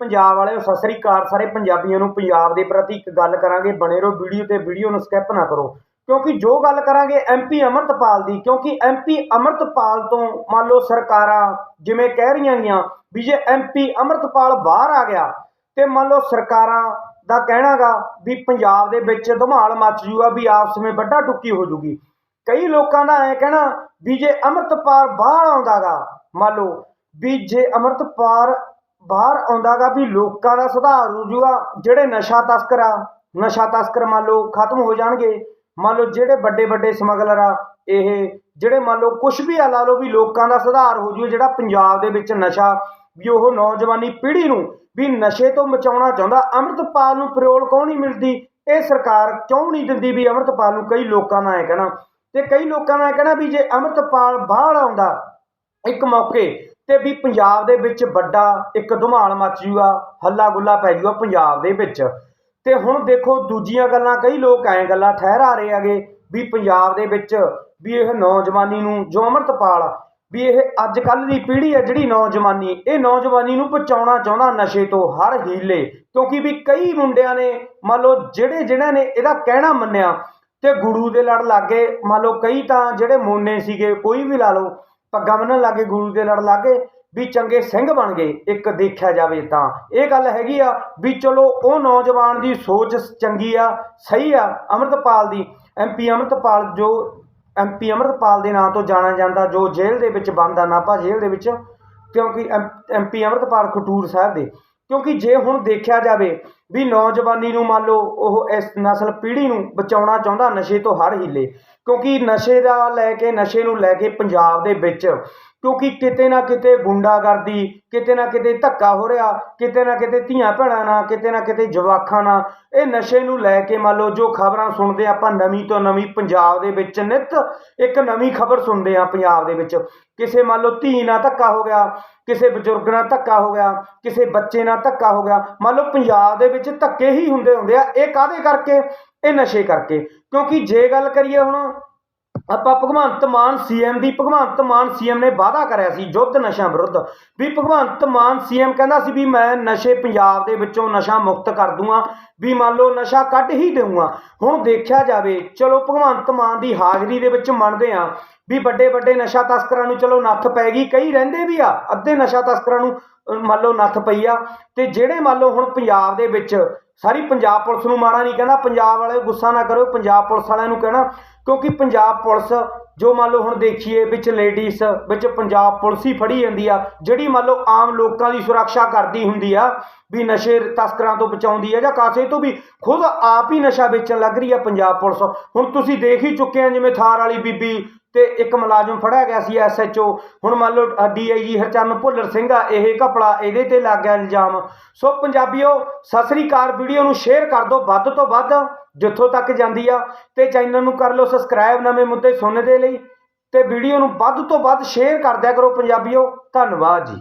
ਪੰਜਾਬ ਵਾਲਿਓ, ਸਤਿ ਸ੍ਰੀ ਅਕਾਲ। ਸਾਰੇ ਪੰਜਾਬੀਆਂ ਨੂੰ ਪੰਜਾਬ ਦੇ ਪ੍ਰਤੀ ਇੱਕ ਗੱਲ ਕਰਾਂਗੇ, ਬਣੇ ਰਹੋ ਵੀਡੀਓ ਤੇ ਵੀਡੀਓ ਨੂੰ ਸਕਿਪ ਨਾ ਕਰੋ। ਕਿਉਂਕਿ ਜੋ ਗੱਲ ਕਰਾਂਗੇ ਐਮਪੀ ਅਮਰਤਪਾਲ ਦੀ, ਕਿਉਂਕਿ ਐਮਪੀ ਅਮਰਤਪਾਲ ਤੋਂ ਮੰਨ ਲਓ ਸਰਕਾਰਾਂ ਜਿਵੇਂ ਕਹਿ ਰਹੀਆਂ ਗੀਆਂ ਵੀ ਜੇ ਐਮਪੀ ਅਮਰਤਪਾਲ ਬਾਹਰ ਆ ਗਿਆ, ਤੇ ਮੰਨ ਲਓ ਸਰਕਾਰਾਂ ਦਾ ਕਹਿਣਾਗਾ ਵੀ ਪੰਜਾਬ ਦੇ ਵਿੱਚ ਧਮਾਲ ਮੱਚ ਜੂਗਾ, ਵੀ ਆਪਸ ਵਿੱਚ ਵੱਡਾ ਟੁੱਕੀ ਹੋ ਜੂਗੀ। ਕਈ ਲੋਕਾਂ ਦਾ ਐ ਕਹਿਣਾ ਵੀ ਜੇ ਅਮਰਤਪਾਲ ਬਾਹਰ ਆਉਂਦਾਗਾ ਮੰਨ ਲਓ ਵੀ ਜੇ ਅਮਰਤਪਾਲ ਬਾਹਰ ਆਉਂਦਾਗਾ ਵੀ ਲੋਕਾਂ ਦਾ ਸੁਧਾਰ ਹੋ ਜੂਗਾ, ਜਿਹੜੇ ਨਸ਼ਾ ਤਸਕਰ ਆ, ਨਸ਼ਾ ਤਸਕਰ ਮੰਨ ਲਓ ਖਤਮ ਹੋ ਜਾਣਗੇ, ਮੰਨ ਲਓ ਜਿਹੜੇ ਵੱਡੇ ਵੱਡੇ ਸਮਗਲਰ ਆ, ਇਹ ਜਿਹੜੇ ਮੰਨ ਲਓ ਕੁਝ ਵੀ ਆ, ਲਾ ਲਓ ਵੀ ਲੋਕਾਂ ਦਾ ਸੁਧਾਰ ਹੋ ਜੂ ਜਿਹੜਾ ਪੰਜਾਬ ਦੇ ਵਿੱਚ ਨਸ਼ਾ, ਵੀ ਉਹ ਨੌਜਵਾਨੀ ਪੀੜ੍ਹੀ ਨੂੰ ਵੀ ਨਸ਼ੇ ਤੋਂ ਬਚਾਉਣਾ ਚਾਹੁੰਦਾ, ਅੰਮ੍ਰਿਤਪਾਲ ਨੂੰ ਪਰੋਲ ਕਿਉਂ ਨਹੀਂ ਮਿਲਦੀ? ਇਹ ਸਰਕਾਰ ਕਿਉਂ ਨਹੀਂ ਦਿੰਦੀ ਵੀ ਅੰਮ੍ਰਿਤਪਾਲ ਨੂੰ ਕਈ ਲੋਕਾਂ ਦਾ ਐ ਕਹਿਣਾ? ਤੇ ਕਈ ਲੋਕਾਂ ਦਾ ਐ ਕਹਿਣਾ ਵੀ ਜੇ ਅੰਮ੍ਰਿਤਪਾਲ ਬਾਹਰ ਆਉਂਦਾ, ਇੱਕ ਮੌਕੇ ਤੇ ਵੀ ਪੰਜਾਬ ਦੇ ਵਿੱਚ ਵੱਡਾ ਇੱਕ ਧਮਾਲ ਮੱਚ ਜੂਗਾ ਹੱਲਾ ਗੁੱਲਾ ਪੈ ਜੂਗਾ ਪੰਜਾਬ ਦੇ ਵਿੱਚ। ਤੇ ਹੁਣ ਦੇਖੋ ਦੂਜੀਆਂ ਗੱਲਾਂ, ਕਈ ਲੋਕ ਐਂ ਗੱਲਾਂ ਠਹਿਰਾ ਰਹੇ ਹੈਗੇ ਵੀ ਪੰਜਾਬ ਦੇ ਵਿੱਚ ਵੀ ਇਹ ਨੌਜਵਾਨੀ ਨੂੰ ਜੋ ਅੰਮ੍ਰਿਤਪਾਲ, ਵੀ ਇਹ ਅੱਜ ਕੱਲ੍ਹ ਦੀ ਪੀੜ੍ਹੀ ਹੈ ਜਿਹੜੀ ਨੌਜਵਾਨੀ, ਇਹ ਨੌਜਵਾਨੀ ਨੂੰ ਬਚਾਉਣਾ ਚਾਹੁੰਦਾ ਨਸ਼ੇ ਤੋਂ ਹਰ ਹੀਲੇ। ਕਿਉਂਕਿ ਵੀ ਕਈ ਮੁੰਡਿਆਂ ਨੇ, ਮੰਨ ਲਓ ਜਿਹੜੇ ਜਿਨ੍ਹਾਂ ਨੇ ਇਹਦਾ ਕਹਿਣਾ ਮੰਨਿਆ, ਤੇ ਗੁਰੂ ਦੇ ਲੜ ਲੱਗੇ ਮੰਨ ਲਓ ਕਈ ਤਾਂ ਜਿਹੜੇ ਮੋਨੇ ਸੀਗੇ, ਕੋਈ ਵੀ ਲਾ ਲਓ ਪੱਗਾਂ ਬੰਨਣ ਲੱਗੇ ਗੁਰੂ ਦੇ ਲੜ ਲੱਗੇ ਵੀ ਚੰਗੇ ਸਿੰਘ ਬਣ ਗਏ, ਇੱਕ ਦੇਖਿਆ ਜਾਵੇ ਤਾਂ। ਇਹ ਗੱਲ ਹੈਗੀ ਆ ਵੀ ਚਲੋ ਉਹ ਨੌਜਵਾਨ ਦੀ ਸੋਚ ਚੰਗੀ ਆ, ਸਹੀ ਆ, ਅੰਮ੍ਰਿਤਪਾਲ ਦੀ। ਐਮਪੀ ਅੰਮ੍ਰਿਤਪਾਲ ਜੋ ਐਮਪੀ ਅੰਮ੍ਰਿਤਪਾਲ ਦੇ ਨਾਂ ਤੋਂ ਜਾਣਿਆ ਜਾਂਦਾ, ਜੋ ਜੇਲ੍ਹ ਦੇ ਵਿੱਚ ਬੰਦ ਆ, ਨਾਭਾ ਜੇਲ੍ਹ ਦੇ ਵਿੱਚ, ਕਿਉਂਕਿ ਐਮਪੀ ਅੰਮ੍ਰਿਤਪਾਲ ਖਟੂਰ ਸਾਹਿਬ ਦੇ। ਕਿਉਂਕਿ ਜੇ ਹੁਣ ਦੇਖਿਆ ਜਾਵੇ ਵੀ ਨੌਜਵਾਨੀ ਨੂੰ ਮੰਨ ਲਓ, ਉਹ ਇਸ ਨਸਲ ਪੀੜ੍ਹੀ ਨੂੰ ਬਚਾਉਣਾ ਚਾਹੁੰਦਾ ਨਸ਼ੇ ਤੋਂ ਹਰ ਹੀਲੇ। ਕਿਉਂਕਿ ਨਸ਼ੇ ਦਾ ਲੈ ਕੇ, ਨਸ਼ੇ ਨੂੰ ਲੈ ਕੇ ਪੰਜਾਬ ਦੇ ਵਿੱਚ ਕਿਉਂਕਿ ਕਿਤੇ ਨਾ ਕਿਤੇ ਗੁੰਡਾਗਰਦੀ, ਕਿਤੇ ਨਾ ਕਿਤੇ ਧੱਕਾ ਹੋ ਰਿਹਾ, ਕਿਤੇ ਨਾ ਕਿਤੇ ਧੀਆਂ ਭੈਣਾਂ ਨਾਲ, ਕਿਤੇ ਨਾ ਕਿਤੇ ਜਵਾਕਾਂ ਨਾਲ, ਇਹ ਨਸ਼ੇ ਨੂੰ ਲੈ ਕੇ ਮੰਨ ਲਓ, ਜੋ ਖਬਰਾਂ ਸੁਣਦੇ ਆਪਾਂ ਨਵੀਂ ਤੋਂ ਨਵੀਂ ਪੰਜਾਬ ਦੇ ਵਿੱਚ ਨਿਤ ਇੱਕ ਨਵੀਂ ਖਬਰ ਸੁਣਦੇ ਆ ਪੰਜਾਬ ਦੇ ਵਿੱਚ। ਕਿਸੇ ਮੰਨ ਲਓ ਧੀ ਨਾਲ ਧੱਕਾ ਹੋ ਗਿਆ, ਕਿਸੇ ਬਜ਼ੁਰਗ ਨਾਲ ਧੱਕਾ ਹੋ ਗਿਆ, ਕਿਸੇ ਬੱਚੇ ਨਾਲ ਧੱਕਾ ਹੋ ਗਿਆ, ਮੰਨ ਲਓ ਪੰਜਾਬ ਦੇ ਵਿੱਚ ਧੱਕੇ ਹੀ ਹੁੰਦੇ ਹੁੰਦੇ ਆ, ਇਹ ਕਾਹਦੇ ਕਰਕੇ? ਇਹ ਨਸ਼ੇ ਕਰਕੇ। ਕਿਉਂਕਿ ਜੇ ਗੱਲ ਕਰੀਏ ਹੁਣ, ਆਪਾਂ ਭਗਵੰਤ ਮਾਨ ਸੀਐਮ ਦੀ, ਭਗਵੰਤ ਮਾਨ ਸੀਐਮ ਨੇ ਵਾਅਦਾ ਕਰਿਆ ਸੀ ਯੁੱਧ ਨਸ਼ਾ ਵਿਰੁੱਧ, ਵੀ ਭਗਵੰਤ ਮਾਨ ਸੀਐਮ ਕਹਿੰਦਾ ਸੀ ਵੀ ਮੈਂ ਨਸ਼ੇ ਪੰਜਾਬ ਦੇ ਵਿੱਚੋਂ ਨਸ਼ਾ ਮੁਕਤ ਕਰ ਦੂੰਗਾ, ਵੀ ਮੰਨ ਲਓ ਨਸ਼ਾ ਕੱਢ ਹੀ ਦੇਊਂਗਾ। ਹੁਣ ਦੇਖਿਆ ਜਾਵੇ, ਚਲੋ ਭਗਵੰਤ ਮਾਨ ਦੀ ਹਾਜ਼ਰੀ ਦੇ ਵਿੱਚ ਮੰਨਦੇ ਆ ਵੀ ਵੱਡੇ ਵੱਡੇ ਨਸ਼ਾ ਤਸਕਰਾਂ ਨੂੰ ਚਲੋ ਨੱਥ ਪੈ ਗਈ, ਕਈ ਰਹਿੰਦੇ ਵੀ ਆ, ਅੱਧੇ ਨਸ਼ਾ ਤਸਕਰਾਂ ਨੂੰ ਮੰਨ ਲਓ ਨੱਥ ਪਈ ਆ, ਤੇ ਜਿਹੜੇ ਮੰਨ ਲਓ ਹੁਣ ਪੰਜਾਬ ਦੇ ਵਿੱਚ ਸਾਰੀ ਪੰਜਾਬ ਪੁਲਿਸ ਨੂੰ ਮਾੜਾ ਨਹੀਂ ਕਹਿੰਦਾ ਪੰਜਾਬ ਵਾਲੇ ਗੁੱਸਾ ਨਾ ਕਰੋ ਪੰਜਾਬ ਪੁਲਿਸ ਵਾਲਿਆਂ ਨੂੰ ਕਹਿਣਾ, ਕਿਉਂਕਿ ਪੰਜਾਬ ਪੁਲਿਸ ਜੋ ਮੰਨ ਲਓ ਹੁਣ ਦੇਖੀਏ ਵਿੱਚ ਲੇਡੀਜ਼ ਵਿੱਚ ਪੰਜਾਬ ਪੁਲਿਸ ਹੀ ਫੜੀ ਜਾਂਦੀ ਆ, ਜਿਹੜੀ ਮੰਨ ਲਓ ਆਮ ਲੋਕਾਂ ਦੀ ਸੁਰੱਖਿਆ ਕਰਦੀ ਹੁੰਦੀ ਆ, ਵੀ ਨਸ਼ੇ ਤਸਕਰਾਂ ਤੋਂ ਬਚਾਉਂਦੀ ਆ ਜਾਂ ਕਾਸੇ ਤੋਂ ਵੀ, ਖੁਦ ਆਪ ਹੀ ਨਸ਼ਾ ਵੇਚਣ ਲੱਗ ਰਹੀ ਆ ਪੰਜਾਬ ਪੁਲਿਸ। ਹੁਣ ਤੁਸੀਂ ਦੇਖ ਹੀ ਚੁੱਕੇ ਆ ਜਿਵੇਂ ਥਾਰ ਵਾਲੀ ਬੀਬੀ ਤੇ ਇੱਕ ਮੁਲਾਜ਼ਮ ਫੜਿਆ ਗਿਆ ਸੀ ਐਸਐਚਓ ਹੁਣ ਮੰਨ ਲਓ ਡੀਆਈਜੀ ਹਰਚਰਨ ਭੁੱਲਰ ਸਿੰਘ ਆ, ਇਹ ਘਪਲਾ ਇਹਦੇ ਤੇ ਲੱਗ ਗਿਆ ਇਲਜ਼ਾਮ। ਸੋ ਪੰਜਾਬੀਓ, ਸਤਿ ਸ੍ਰੀ ਅਕਾਲ, ਵੀਡੀਓ ਨੂੰ ਸ਼ੇਅਰ ਕਰ ਦਿਓ ਵੱਧ ਤੋਂ ਵੱਧ, ਜਿੱਥੋਂ ਤੱਕ ਜਾਂਦੀ ਆ। ਤੇ ਚੈਨਲ ਨੂੰ ਕਰ ਲਓ ਸਬਸਕ੍ਰਾਈਬ ਨਵੇਂ ਮੁੱਦੇ ਸੁਣਨ ਦੇ ਲਈ। ਤੇ ਵੀਡੀਓ ਨੂੰ ਵੱਧ ਤੋਂ ਵੱਧ ਸ਼ੇਅਰ ਕਰਦਿਆ ਕਰੋ ਪੰਜਾਬੀਓ। ਧੰਨਵਾਦ ਜੀ।